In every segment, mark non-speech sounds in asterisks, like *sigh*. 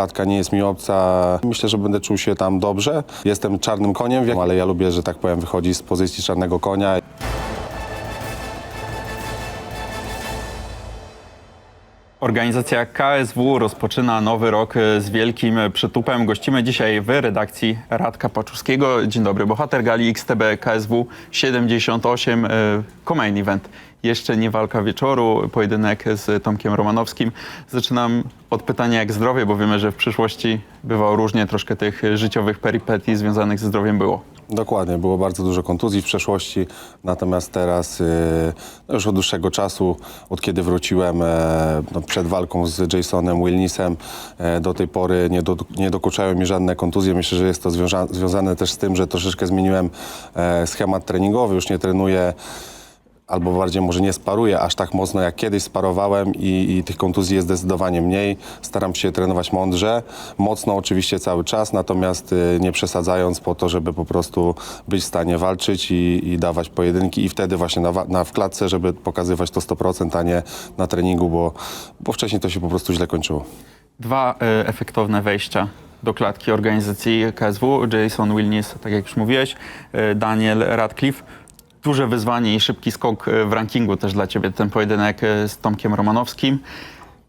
klatka nie jest mi obca. Myślę, że będę czuł się tam dobrze. Jestem czarnym koniem, ale ja lubię, że tak powiem, wychodzić z pozycji czarnego konia. Organizacja KSW rozpoczyna nowy rok z wielkim przytupem. Gościmy dzisiaj w redakcji Radka Paczuskiego. Dzień dobry, bohater gali XTB KSW 78, e, co-main event. Jeszcze nie walka wieczoru, pojedynek z Tomkiem Romanowskim. Zaczynam od pytania jak zdrowie, bo wiemy, że w przyszłości bywało różnie, troszkę tych życiowych perypetii związanych ze zdrowiem było. Dokładnie, było bardzo dużo kontuzji w przeszłości, natomiast teraz yy, no już od dłuższego czasu, od kiedy wróciłem e, no przed walką z Jasonem Wilnisem, e, do tej pory nie, do, nie dokuczają mi żadne kontuzje. Myślę, że jest to związa- związane też z tym, że troszeczkę zmieniłem e, schemat treningowy, już nie trenuję albo bardziej może nie sparuję aż tak mocno jak kiedyś sparowałem i, i tych kontuzji jest zdecydowanie mniej. Staram się trenować mądrze, mocno oczywiście cały czas, natomiast y, nie przesadzając po to, żeby po prostu być w stanie walczyć i, i dawać pojedynki i wtedy właśnie na, na w klatce, żeby pokazywać to 100%, a nie na treningu, bo, bo wcześniej to się po prostu źle kończyło. Dwa e, efektowne wejścia do klatki organizacji KSW. Jason Wilnis, tak jak już mówiłeś, e, Daniel Radcliffe. Duże wyzwanie i szybki skok e, w rankingu też dla ciebie, ten pojedynek e, z Tomkiem Romanowskim.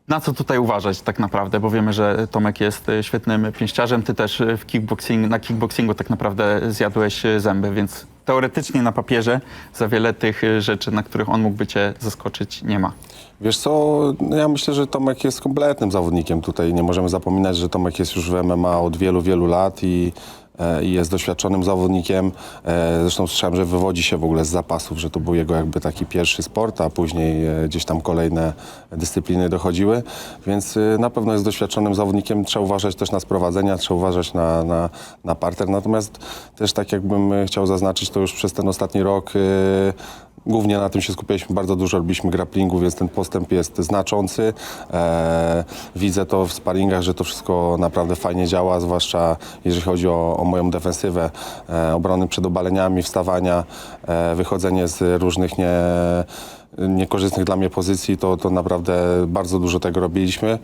Na co tutaj uważać tak naprawdę, bo wiemy, że Tomek jest e, świetnym pięściarzem, ty też w kickboxing, na kickboxingu tak naprawdę zjadłeś zęby, więc teoretycznie na papierze za wiele tych rzeczy, na których on mógłby cię zaskoczyć, nie ma. Wiesz co, no ja myślę, że Tomek jest kompletnym zawodnikiem tutaj. Nie możemy zapominać, że Tomek jest już w MMA od wielu, wielu lat i, i jest doświadczonym zawodnikiem. E, Zresztą słyszałem, że wywodzi się w ogóle z zapasów, że to był jego jakby taki pierwszy sport, a później e, gdzieś tam kolejne dyscypliny dochodziły. Więc e, na pewno jest doświadczonym zawodnikiem. Trzeba uważać też na sprowadzenia, trzeba uważać na, na, na parter. Natomiast też tak jakbym e, chciał zaznaczyć, to już przez ten ostatni rok e, Głównie na tym się skupialiśmy, bardzo dużo robiliśmy grapplingu, więc ten postęp jest znaczący. E, widzę to w sparingach, że to wszystko naprawdę fajnie działa, zwłaszcza jeżeli chodzi o, o moją defensywę, e, obrony przed obaleniami, wstawania, e, wychodzenie z różnych nie, niekorzystnych dla mnie pozycji, to, to naprawdę bardzo dużo tego robiliśmy.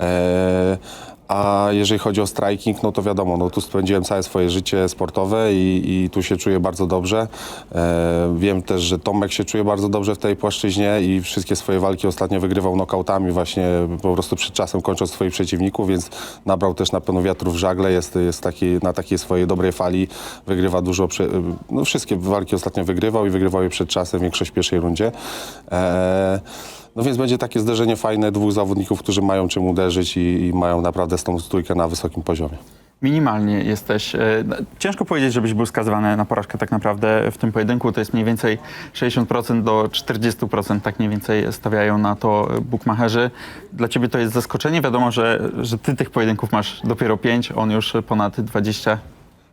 E, a jeżeli chodzi o striking, no to wiadomo, no tu spędziłem całe swoje życie sportowe i, i tu się czuję bardzo dobrze. E, wiem też, że Tomek się czuje bardzo dobrze w tej płaszczyźnie i wszystkie swoje walki ostatnio wygrywał knockoutami właśnie po prostu przed czasem kończąc swoich przeciwników, więc nabrał też na pewno wiatru w żagle, jest, jest taki, na takiej swojej dobrej fali, wygrywa dużo, no wszystkie walki ostatnio wygrywał i wygrywał je przed czasem, większość w pierwszej rundzie. E, no więc będzie takie zderzenie fajne dwóch zawodników, którzy mają czym uderzyć i, i mają naprawdę z tą stójkę na wysokim poziomie. Minimalnie jesteś. e, Ciężko powiedzieć, żebyś był skazywany na porażkę tak naprawdę w tym pojedynku. To jest mniej więcej 60% do 40%, tak mniej więcej stawiają na to bukmacherzy. Dla ciebie to jest zaskoczenie. Wiadomo, że, że ty tych pojedynków masz dopiero 5, on już ponad 20.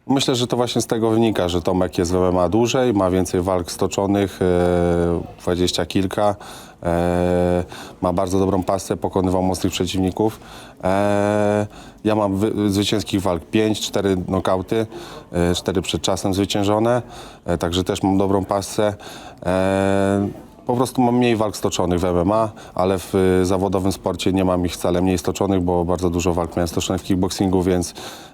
Myślę, że to właśnie z tego wynika, że Tomek jest w MMA dłużej, ma więcej walk stoczonych, e, dwadzieścia kilka, e, ma bardzo dobrą pasę, pokonywał mocnych przeciwników. E, ja mam wy, zwycięskich walk 5, 4 nokauty, e, 4 przed czasem zwyciężone, także też mam dobrą pasę. Po prostu mam mniej walk stoczonych w MMA, ale w y, zawodowym sporcie nie mam ich wcale mniej stoczonych, bo bardzo dużo walk miałem stoczonych w kickboxingu, więc,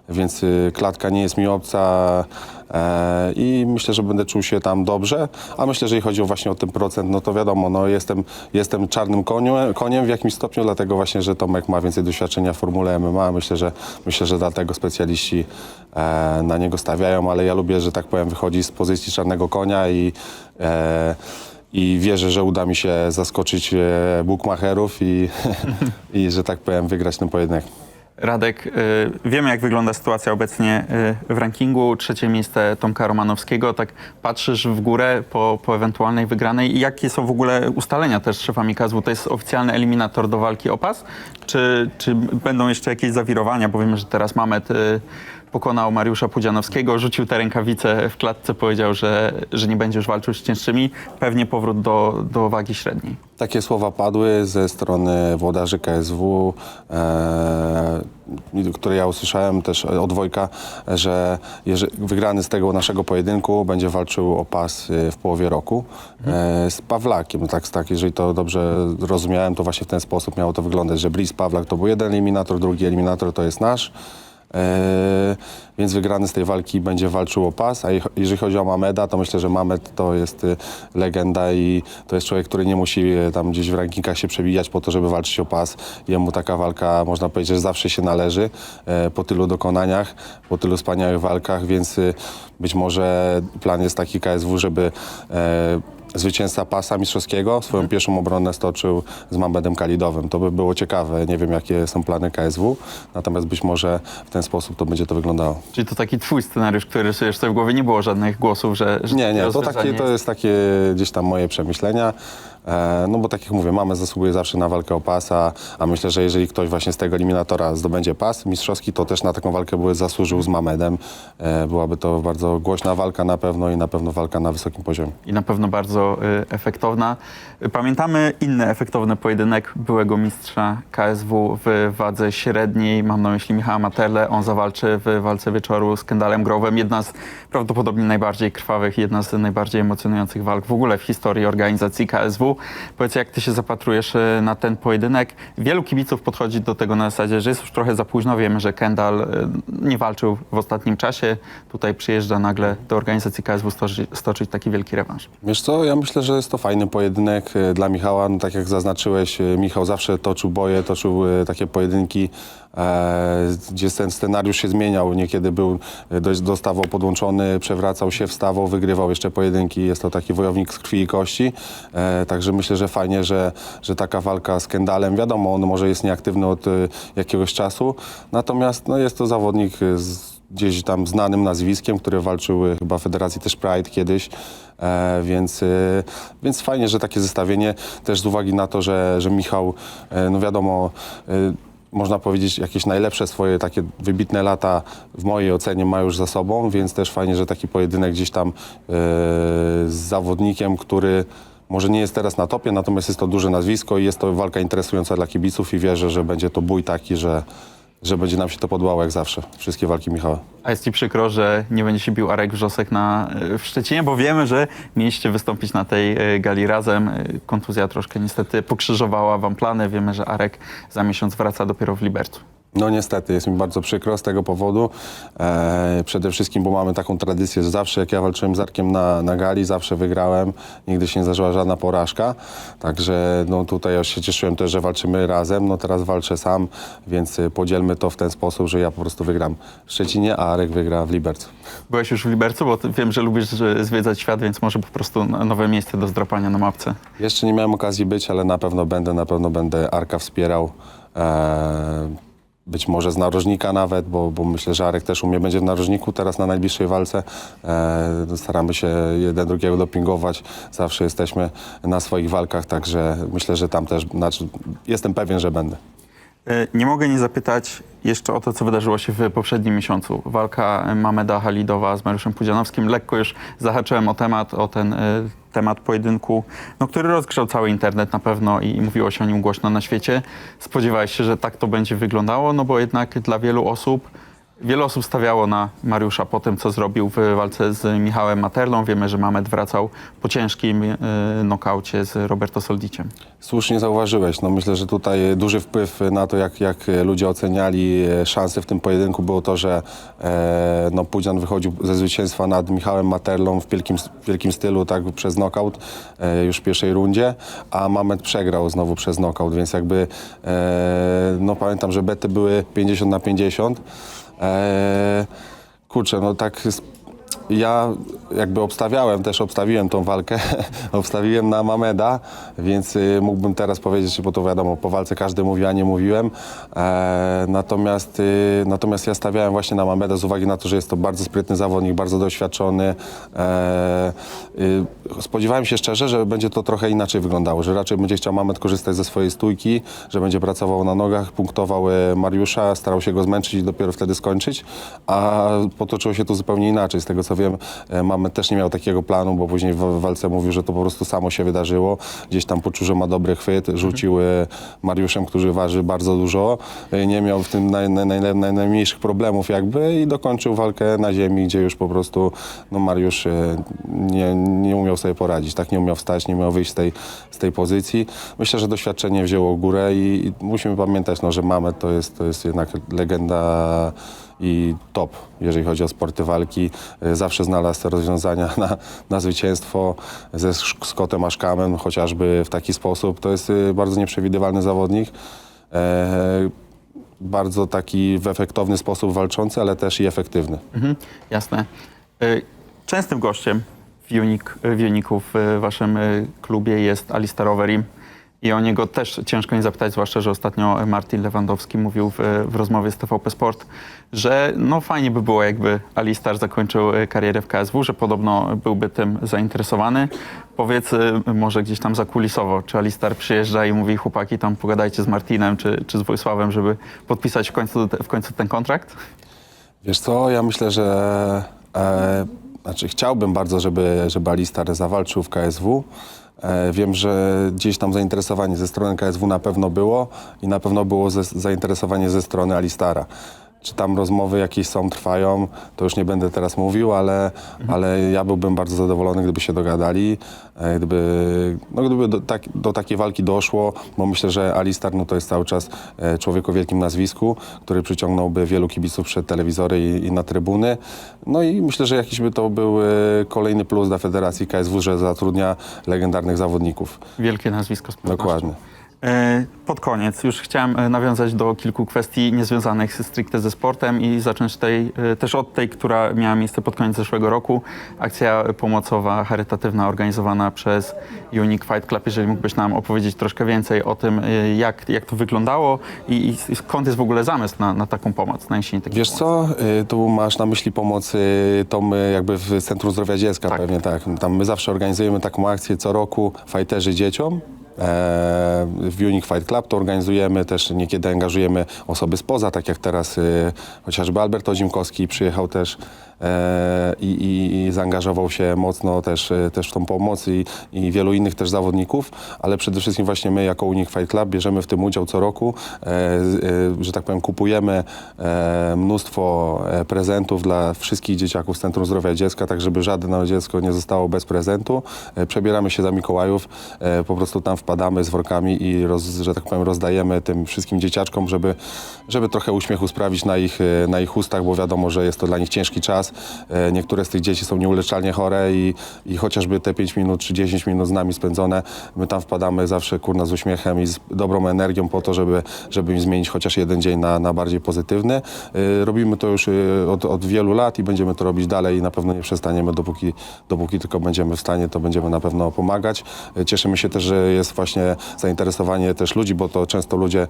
więc y, klatka nie jest mi obca e, i myślę, że będę czuł się tam dobrze. A myślę, że jeżeli chodzi o właśnie o ten procent, no to wiadomo, no jestem, jestem czarnym koniu, koniem w jakimś stopniu, dlatego właśnie, że Tomek ma więcej doświadczenia w formule MMA. Myślę, że, myślę, że dlatego specjaliści e, na niego stawiają, ale ja lubię, że tak powiem, wychodzi z pozycji czarnego konia i e, i wierzę, że uda mi się zaskoczyć e, bookmacherów i, *laughs* i, że tak powiem, wygrać ten pojedynek. Radek, y, wiemy jak wygląda sytuacja obecnie y, w rankingu. Trzecie miejsce Tomka Romanowskiego. Tak patrzysz w górę po, po ewentualnej wygranej. I jakie są w ogóle ustalenia też z szefami KSW? To jest oficjalny eliminator do walki o pas? Czy, czy będą jeszcze jakieś zawirowania? Bo wiemy, że teraz Mamet y, pokonał Mariusza Pudzianowskiego, rzucił te rękawice w klatce, powiedział, że, że nie będzie już walczył z cięższymi. Pewnie powrót do, do wagi średniej. Takie słowa padły ze strony włodarzy KSW. E, które ja usłyszałem też od Wojka, że wygrany z tego naszego pojedynku będzie walczył o pas y, w połowie roku e, z Pawlakiem. Tak, tak, jeżeli to dobrze rozumiałem, to właśnie w ten sposób miało to wyglądać, że Bliz Pawlak to był jeden eliminator, drugi eliminator to jest nasz. E, więc wygrany z tej walki będzie walczył o pas, a jeżeli chodzi o Mameda, to myślę, że Mamed to jest y, legenda i to jest człowiek, który nie musi y, tam gdzieś w rankingach się przebijać po to, żeby walczyć o pas. Jemu taka walka, można powiedzieć, że zawsze się należy e, po tylu dokonaniach, po tylu wspaniałych walkach, więc y, być może plan jest taki KSW, żeby e, zwycięzca pasa mistrzowskiego swoją pierwszą obronę stoczył z Mamedem Kalidowym. To by było ciekawe. Nie wiem, jakie są plany KSW, natomiast być może w ten sposób to będzie to wyglądało. Czyli to taki twój scenariusz, który rysujesz sobie w głowie. Nie było żadnych głosów, że, że Nie, nie, to, takie, to jest takie gdzieś tam moje przemyślenia. E, no bo tak jak mówię, mamy zasługuje zawsze na walkę o pasa, a myślę, że jeżeli ktoś właśnie z tego eliminatora zdobędzie pas mistrzowski, to też na taką walkę by zasłużył z Mamedem. E, byłaby to bardzo głośna walka na pewno i na pewno walka na wysokim poziomie. i na pewno bardzo y, efektowna. Pamiętamy inny efektowny pojedynek byłego mistrza KSW w wadze średniej. Mam na myśli Michała Materle. On zawalczy w walce wieczoru z Kendallem Growem. Jedna z prawdopodobnie najbardziej krwawych, jedna z najbardziej emocjonujących walk w ogóle w historii organizacji KSW. Powiedz, jak ty się zapatrujesz y, na ten pojedynek? Wielu kibiców podchodzi do tego na zasadzie, że jest już trochę za późno. Wiemy, że Kendall y, nie walczył w ostatnim czasie. Tutaj przyjeżdża nagle do organizacji KSW stoczyć, stoczyć taki wielki rewanż. Wiesz co, ja myślę, że jest to fajny pojedynek e, dla Michała. No, tak jak zaznaczyłeś, Michał zawsze toczył boje, toczył takie pojedynki, e, gdzie ten scenariusz się zmieniał. Niekiedy był, dość- dostawał podłączony, przewracał się, wstawał, wygrywał jeszcze pojedynki. Jest to taki wojownik z krwi i kości. E, także myślę, że fajnie, że, że taka walka z Kendallem, wiadomo, on może jest nieaktywny od e, jakiegoś czasu, natomiast no, jest to zawodnik z gdzieś tam znanym nazwiskiem, który walczył e, chyba w Federacji też Pride kiedyś, e, więc, e, więc fajnie, że takie zestawienie, też z uwagi na to, że, że Michał, e, no wiadomo, e, można powiedzieć, jakieś najlepsze swoje takie wybitne lata w mojej ocenie ma już za sobą, więc też fajnie, że taki pojedynek gdzieś tam e, z zawodnikiem, który może nie jest teraz na topie, natomiast jest to duże nazwisko i jest to walka interesująca dla kibiców i wierzę, że będzie to bój taki, że, że będzie nam się to podobało jak zawsze. Wszystkie walki Michała. A jest ci przykro, że nie będzie się bił Arek Wrzosek na, e, w Szczecinie, bo wiemy, że mieliście wystąpić na tej e, gali razem. E, Kontuzja troszkę niestety pokrzyżowała wam plany. Wiemy, że Arek za miesiąc wraca dopiero w Libercu. No niestety, jest mi bardzo przykro z tego powodu. E, przede wszystkim, bo mamy taką tradycję, że zawsze jak ja walczyłem z Arkiem na, na gali, zawsze wygrałem. Nigdy się nie zdarzyła żadna porażka. Także no, tutaj ja się cieszyłem też, że walczymy razem. No teraz walczę sam, więc y, podzielmy to w ten sposób, że ja po prostu wygram w Szczecinie, a Arek wygra w Libercu. Byłeś już w Libercu, bo wiem, że lubisz zwiedzać świat, więc może po prostu no- nowe miejsce do zdrapania na mapce. Jeszcze nie miałem okazji być, ale na pewno będę, na pewno będę Arka wspierał. E, być może z narożnika nawet, bo, bo myślę, że Arek też u mnie będzie w narożniku teraz na najbliższej walce. E, staramy się jeden drugiego dopingować. Zawsze jesteśmy na swoich walkach, także myślę, że tam też, znaczy, jestem pewien, że będę. E, Nie mogę nie zapytać jeszcze o to, co wydarzyło się w poprzednim miesiącu. Walka Mameda Halidowa z Mariuszem Pudzianowskim. Lekko już zahaczyłem o temat, o ten e, temat pojedynku, no, który rozgrzał cały internet na pewno i mówiło się o nim głośno na świecie. Spodziewałeś się, że tak to będzie wyglądało, no bo jednak dla wielu osób Wiele osób stawiało na Mariusza po tym, co zrobił w walce z Michałem Materlą. Wiemy, że Mamed wracał po ciężkim e, nokaucie z Roberto Soldiciem. Słusznie zauważyłeś. No myślę, że tutaj duży wpływ na to, jak, jak ludzie oceniali e, szanse w tym pojedynku, było to, że e, no, Pudzian wychodził ze zwycięstwa nad Michałem Materlą w wielkim, wielkim stylu, tak przez knockout e, już w pierwszej rundzie, a Mamet przegrał znowu przez knockout, więc jakby e, no pamiętam, że bety były 50 na 50. E, kurczę, no tak ja jakby obstawiałem, też obstawiłem tą walkę, *laughs* obstawiłem na Mameda, więc y, mógłbym teraz powiedzieć, bo to wiadomo, po walce każdy mówi, a nie mówiłem. E, natomiast, y, natomiast ja stawiałem właśnie na Mameda z uwagi na to, że jest to bardzo sprytny zawodnik, bardzo doświadczony. E, y, spodziewałem się szczerze, że będzie to trochę inaczej wyglądało, że raczej będzie chciał Mamed korzystać ze swojej stójki, że będzie pracował na nogach, punktował e, Mariusza, starał się go zmęczyć i dopiero wtedy skończyć, a potoczyło się to zupełnie inaczej, z tego tego co wiem, e, Mamet też nie miał takiego planu, bo później w walce mówił, że to po prostu samo się wydarzyło. Gdzieś tam poczuł, że ma dobry chwyt, rzucił e, Mariuszem, który waży bardzo dużo. E, Nie miał w tym naj, naj, naj, naj, najmniejszych problemów jakby i dokończył walkę na ziemi, gdzie już po prostu no Mariusz nie, nie umiał sobie poradzić, tak nie umiał wstać, nie umiał wyjść z tej, z tej pozycji. Myślę, że doświadczenie wzięło górę i, i musimy pamiętać, no, że Mamet to jest, to jest jednak legenda i top, jeżeli chodzi o sporty walki. E, Zawsze znalazł te rozwiązania *laughs* na, na zwycięstwo ze Scottem Ashkamem, chociażby w taki sposób. To jest e, bardzo nieprzewidywalny zawodnik. E, bardzo taki w efektowny sposób walczący, ale też i efektywny. Mhm, jasne. Y, Częstym gościem w, Unik, w Uniku w y, waszym y, klubie jest Alistair Overeem. I o niego też ciężko nie zapytać, zwłaszcza, że ostatnio Martin Lewandowski mówił w, w rozmowie z TVP Sport, że no fajnie by było, jakby Alistair zakończył y, karierę w KSW, że podobno byłby tym zainteresowany. Powiedz y, może gdzieś tam zakulisowo, czy Alistair przyjeżdża i mówi chłopaki tam pogadajcie z Martinem czy, czy z Wojsławem, żeby podpisać w końcu, w końcu ten kontrakt? Wiesz co, ja myślę, że e, znaczy chciałbym bardzo, żeby, żeby Alistar zawalczył w KSW. E, wiem, że gdzieś tam zainteresowanie ze strony KSW na pewno było i na pewno było zainteresowanie ze strony Alistara. Czy tam rozmowy jakieś są, trwają, to już nie będę teraz mówił, ale, ale ja byłbym bardzo zadowolony, gdyby się dogadali, e, gdyby, no, gdyby do, tak, do takiej walki doszło, bo myślę, że Alistar no, to jest cały czas e, człowiek o wielkim nazwisku, który przyciągnąłby wielu kibiców przed telewizory i, i na trybuny. No i myślę, że jakiś by to był e, kolejny plus dla Federacji KSW, że zatrudnia legendarnych zawodników. Wielkie nazwisko z pewnością. Dokładnie. E, Pod koniec już chciałem e, nawiązać do kilku kwestii niezwiązanych stricte ze sportem i zacząć tej, e, też od tej, która miała miejsce pod koniec zeszłego roku. Akcja pomocowa, charytatywna, organizowana przez Unique Fight Club. Jeżeli mógłbyś nam opowiedzieć troszkę więcej o tym, jak, jak to wyglądało i, i skąd jest w ogóle zamysł na, na taką pomoc, na niesienie takiej Wiesz pomocy. co, tu masz na myśli pomoc tą jakby w Centrum Zdrowia Dziecka Tak. pewnie tak. Tam my zawsze organizujemy taką akcję co roku fajterzy dzieciom. E, W Unique Fight Club to organizujemy też, niekiedy angażujemy osoby spoza, tak jak teraz y, chociażby Albert Odzimkowski przyjechał też. e, i, i, i zaangażował się mocno też, y, też w tą pomoc i, i wielu innych też zawodników, ale przede wszystkim właśnie my jako Unique Fight Club bierzemy w tym udział co roku, e, e, że tak powiem kupujemy e, mnóstwo e, prezentów dla wszystkich dzieciaków z Centrum Zdrowia Dziecka, tak żeby żadne dziecko nie zostało bez prezentu. E, przebieramy się za Mikołajów, e, po prostu tam wpadamy z workami i roz, że tak powiem rozdajemy tym wszystkim dzieciaczkom, żeby, żeby trochę uśmiechu sprawić na ich, e, na ich ustach, bo wiadomo, że jest to dla nich ciężki czas. E, niektóre z tych dzieci są nieuleczalnie chore i, i chociażby te 5 minut czy 10 minut z nami spędzone, my tam wpadamy zawsze kurna z uśmiechem i z dobrą energią po to, żeby, żeby im zmienić chociaż jeden dzień na, na bardziej pozytywny. E, robimy to już e, od, od wielu lat i będziemy to robić dalej i na pewno nie przestaniemy, dopóki, dopóki tylko będziemy w stanie, to będziemy na pewno pomagać. Cieszymy się też, że jest właśnie zainteresowanie też ludzi, bo to często ludzie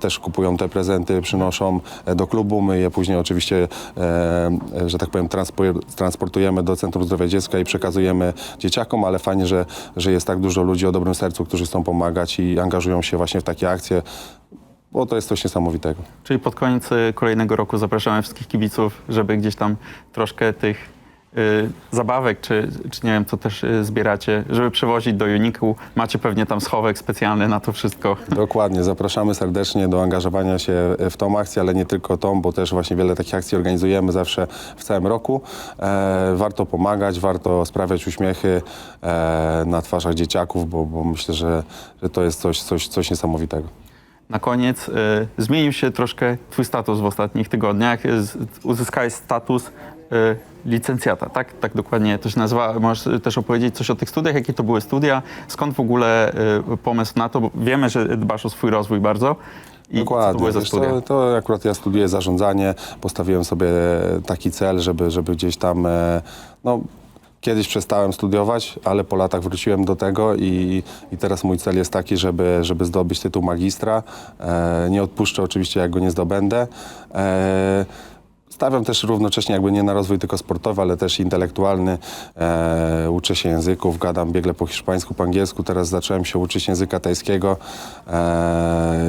też kupują te prezenty, przynoszą do klubu. My je później oczywiście, że tak powiem, transpo- transportujemy do Centrum Zdrowia Dziecka i przekazujemy dzieciakom, ale fajnie, że, że jest tak dużo ludzi o dobrym sercu, którzy chcą pomagać i angażują się właśnie w takie akcje, bo to jest coś niesamowitego. Czyli pod koniec y, kolejnego roku zapraszamy wszystkich kibiców, żeby gdzieś tam troszkę tych zabawek, czy, czy nie wiem, co też y, zbieracie, żeby przywozić do Uniku. Macie pewnie tam schowek specjalny na to wszystko. Dokładnie, zapraszamy serdecznie do angażowania się w tą akcję, ale nie tylko tą, bo też właśnie wiele takich akcji organizujemy zawsze w całym roku. E, warto pomagać, warto sprawiać uśmiechy e, na twarzach dzieciaków, bo, bo myślę, że, że to jest coś, coś, coś niesamowitego. Na koniec y, zmienił się troszkę twój status w ostatnich tygodniach. Y, Uzyskałeś status y, licencjata, tak? Tak dokładnie to się nazywa. Możesz też opowiedzieć coś o tych studiach, jakie to były studia, skąd w ogóle y, pomysł na to, bo wiemy, że dbasz o swój rozwój bardzo. I to Dokładnie. co, studia? to akurat ja studiuję zarządzanie, postawiłem sobie taki cel, żeby, żeby gdzieś tam, e, no, kiedyś przestałem studiować, ale po latach wróciłem do tego i, i teraz mój cel jest taki, żeby, żeby zdobyć tytuł magistra. E, nie odpuszczę oczywiście, jak go nie zdobędę. E, Stawiam też równocześnie jakby nie na rozwój tylko sportowy, ale też intelektualny. E, uczę się języków, gadam biegle po hiszpańsku, po angielsku. Teraz zacząłem się uczyć języka tajskiego. E,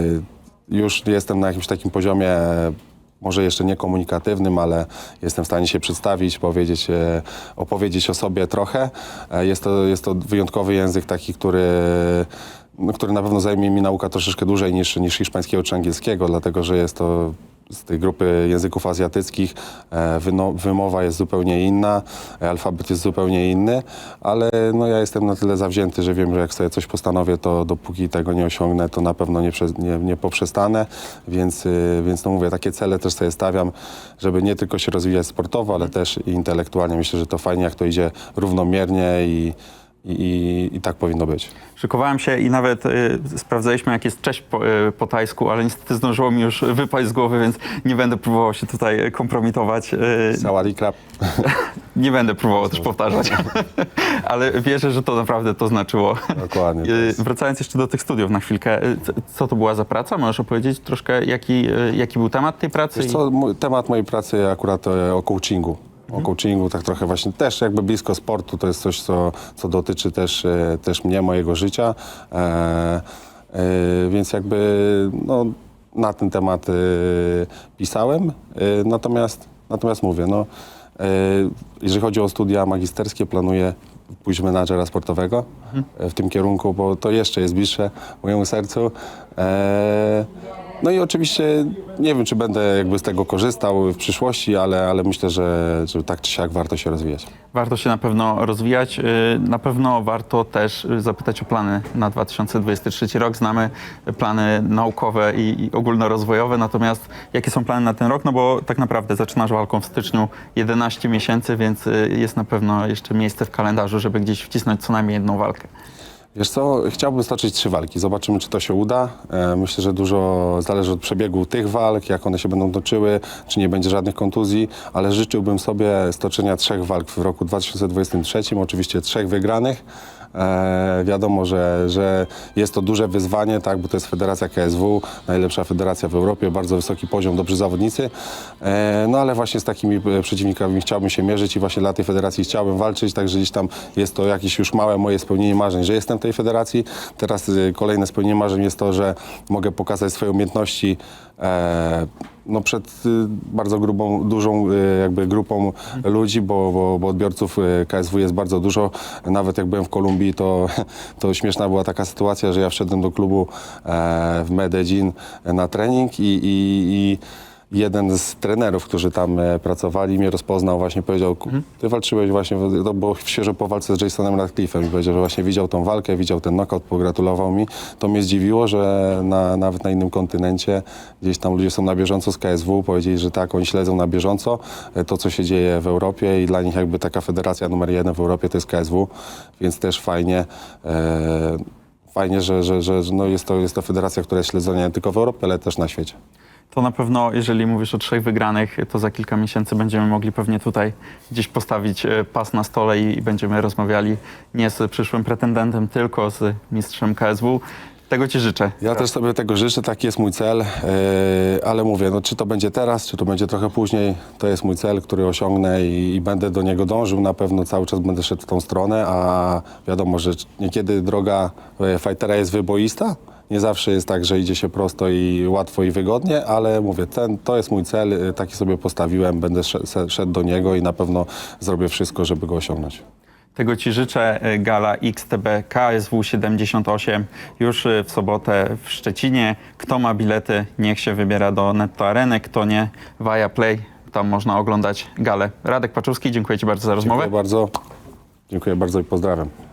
już jestem na jakimś takim poziomie może jeszcze nie komunikatywnym, ale jestem w stanie się przedstawić, powiedzieć, e, opowiedzieć o sobie trochę. E, Jest to, jest to wyjątkowy język taki, który, no, który na pewno zajmie mi nauka troszeczkę dłużej niż, niż hiszpańskiego czy angielskiego, dlatego że jest to z tej grupy języków azjatyckich e, wymowa jest zupełnie inna, e, alfabet jest zupełnie inny, ale no, ja jestem na tyle zawzięty, że wiem, że jak sobie coś postanowię, to dopóki tego nie osiągnę, to na pewno nie, nie, nie poprzestanę, więc, y, więc no mówię, takie cele też sobie stawiam, żeby nie tylko się rozwijać sportowo, ale też intelektualnie. Myślę, że to fajnie, jak to idzie równomiernie i, i, i, tak powinno być. Szykowałem się i nawet y, sprawdzaliśmy, jak jest cześć po, y, po tajsku, ale niestety zdążyło mi już wypaść z głowy, więc nie będę próbował się tutaj kompromitować. Y, krab. *laughs* nie będę próbował też powtarzać, *laughs* ale wierzę, że to naprawdę to znaczyło. Dokładnie. Y, Wracając jeszcze do tych studiów na chwilkę, y, co- to była za praca? Możesz opowiedzieć troszkę, jaki, y, jaki był temat tej pracy? Wiesz co, temat mojej pracy akurat e, o coachingu. O coachingu, tak trochę właśnie też jakby blisko sportu, to jest coś, co, co dotyczy też, e, też mnie, mojego życia. E, e, więc jakby no, na ten temat e, pisałem. E, natomiast, natomiast mówię, no, e, jeżeli chodzi o studia magisterskie, planuję pójść w menadżera sportowego e, w tym kierunku, bo to jeszcze jest bliższe mojemu sercu. E, no i oczywiście nie wiem, czy będę jakby z tego korzystał w przyszłości, ale, ale myślę, że, że tak czy siak warto się rozwijać. Warto się na pewno rozwijać. Y, Na pewno warto też y, zapytać o plany na 2023 rok. Znamy plany naukowe i, i ogólnorozwojowe, natomiast jakie są plany na ten rok? No bo tak naprawdę zaczynasz walką w styczniu 11 miesięcy, więc y, jest na pewno jeszcze miejsce w kalendarzu, żeby gdzieś wcisnąć co najmniej jedną walkę. Wiesz co, chciałbym stoczyć trzy walki. Zobaczymy, czy to się uda. E, myślę, że dużo zależy od przebiegu tych walk, jak one się będą toczyły, czy nie będzie żadnych kontuzji, ale życzyłbym sobie stoczenia trzech walk w roku 2023, oczywiście trzech wygranych. E, wiadomo, że, że jest to duże wyzwanie, tak, bo to jest federacja KSW, najlepsza federacja w Europie, bardzo wysoki poziom, dobrzy zawodnicy. E, no ale właśnie z takimi e, przeciwnikami chciałbym się mierzyć i właśnie dla tej federacji chciałbym walczyć, także gdzieś tam jest to jakieś już małe moje spełnienie marzeń, że jestem w tej federacji. Teraz y, kolejne spełnienie marzeń jest to, że mogę pokazać swoje umiejętności e, no przed y, bardzo grubą, dużą y, jakby grupą ludzi, bo, bo, bo odbiorców y, KSW jest bardzo dużo. Nawet jak byłem w Kolumbii, to, *laughs* to śmieszna była taka sytuacja, że ja wszedłem do klubu e, w Medellin na trening i, i, i jeden z trenerów, którzy tam e, pracowali, mnie rozpoznał, właśnie powiedział, "Ku- ty walczyłeś właśnie, to było świeżo po walce z Jasonem Radcliffe'em i powiedział, że właśnie widział tą walkę, widział ten knockout, pogratulował mi. To mnie zdziwiło, że na, nawet na innym kontynencie gdzieś tam ludzie są na bieżąco z KSW, powiedzieli, że tak, oni śledzą na bieżąco e, to, co się dzieje w Europie i dla nich jakby taka federacja numer jeden w Europie to jest KSW, więc też fajnie. E, Fajnie, że, że, że że no jest, to, jest to federacja, która jest śledzona nie tylko w Europie, ale też na świecie. To na pewno, jeżeli mówisz o trzech wygranych, to za kilka miesięcy będziemy mogli pewnie tutaj gdzieś postawić e, pas na stole i, będziemy rozmawiali nie z przyszłym pretendentem, tylko z mistrzem KSW. Tego Ci życzę. Ja też sobie tego życzę, taki jest mój cel, yy, ale mówię, no, czy to będzie teraz, czy to będzie trochę później, to jest mój cel, który osiągnę i, i będę do niego dążył, na pewno cały czas będę szedł w tą stronę, a wiadomo, że niekiedy droga e, fightera jest wyboista, nie zawsze jest tak, że idzie się prosto i łatwo i wygodnie, ale mówię, ten, to jest mój cel, e, taki sobie postawiłem, będę szedł do niego i na pewno zrobię wszystko, żeby go osiągnąć. Tego Ci życzę. E, Gala XTB KSW 78 już e, w sobotę w Szczecinie. Kto ma bilety, niech się wybiera do Netto Areny, kto nie, Via Play. Tam można oglądać galę. Radek Paczowski, dziękuję Ci bardzo za rozmowę. Dziękuję bardzo. Dziękuję bardzo i pozdrawiam.